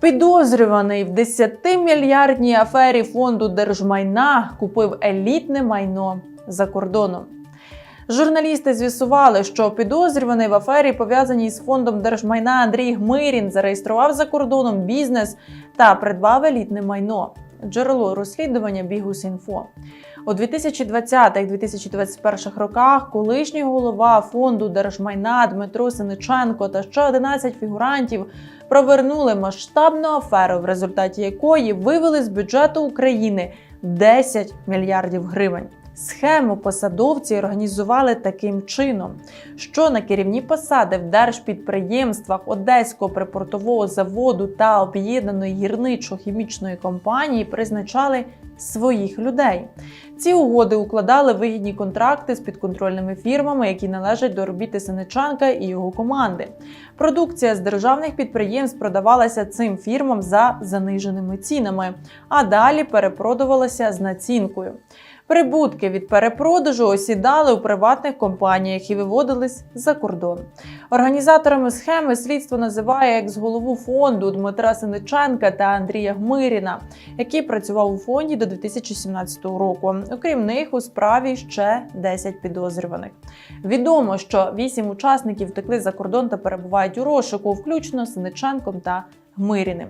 Підозрюваний в 10-мільярдній афері фонду держмайна купив елітне майно за кордоном. Журналісти з'ясували, що підозрюваний в афері, пов'язаній з фондом держмайна Андрій Гмирін, зареєстрував за кордоном бізнес та придбав елітне майно. Джерело розслідування Бігус.Інфо. У 2020-2021 роках колишній голова фонду держмайна Дмитро Синиченко та ще 11 фігурантів провернули масштабну аферу, в результаті якої вивели з бюджету України 10 мільярдів гривень. Схему посадовці організували таким чином, що на керівні посади в держпідприємствах Одеського припортового заводу та об'єднаної гірничо-хімічної компанії призначали своїх людей. Ці угоди укладали вигідні контракти з підконтрольними фірмами, які належать до робіти Синичанка і його команди. Продукція з державних підприємств продавалася цим фірмам за заниженими цінами, а далі перепродувалася з націнкою. Прибутки від перепродажу осідали у приватних компаніях і виводились за кордон. Організаторами схеми слідство називає екс-голову фонду Дмитра Синиченка та Андрія Гмиріна, який працював у фонді до 2017 року. Окрім них, у справі ще 10 підозрюваних. Відомо, що 8 учасників втекли за кордон та перебувають у розшуку, включно з Синиченком та Гмиріним.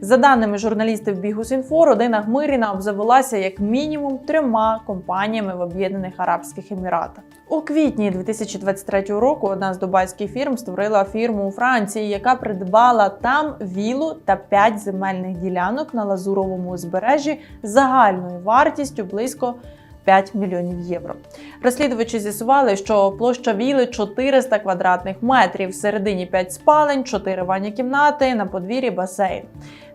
За даними журналістів Бігус.Інфо, родина Гмиріна обзавелася як мінімум трьома компаніями в Об'єднаних Арабських Еміратах. У квітні 2023 року одна з дубайських фірм створила фірму у Франції, яка придбала там вілу та п'ять земельних ділянок на лазуровому узбережжі загальною вартістю близько 5 мільйонів євро. Розслідувачі з'ясували, що площа віли 400 квадратних метрів, всередині 5 спалень, 4 ванні кімнати, на подвір'ї басейн.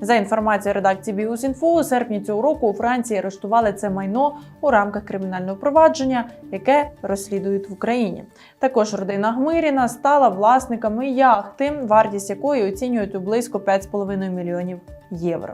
За інформацією редакції Бігус.Інфо, у серпні цього року у Франції арештували це майно у рамках кримінального провадження, яке розслідують в Україні. Також родина Гмиріна стала власниками яхти, вартість якої оцінюють у близько 5,5 мільйонів євро.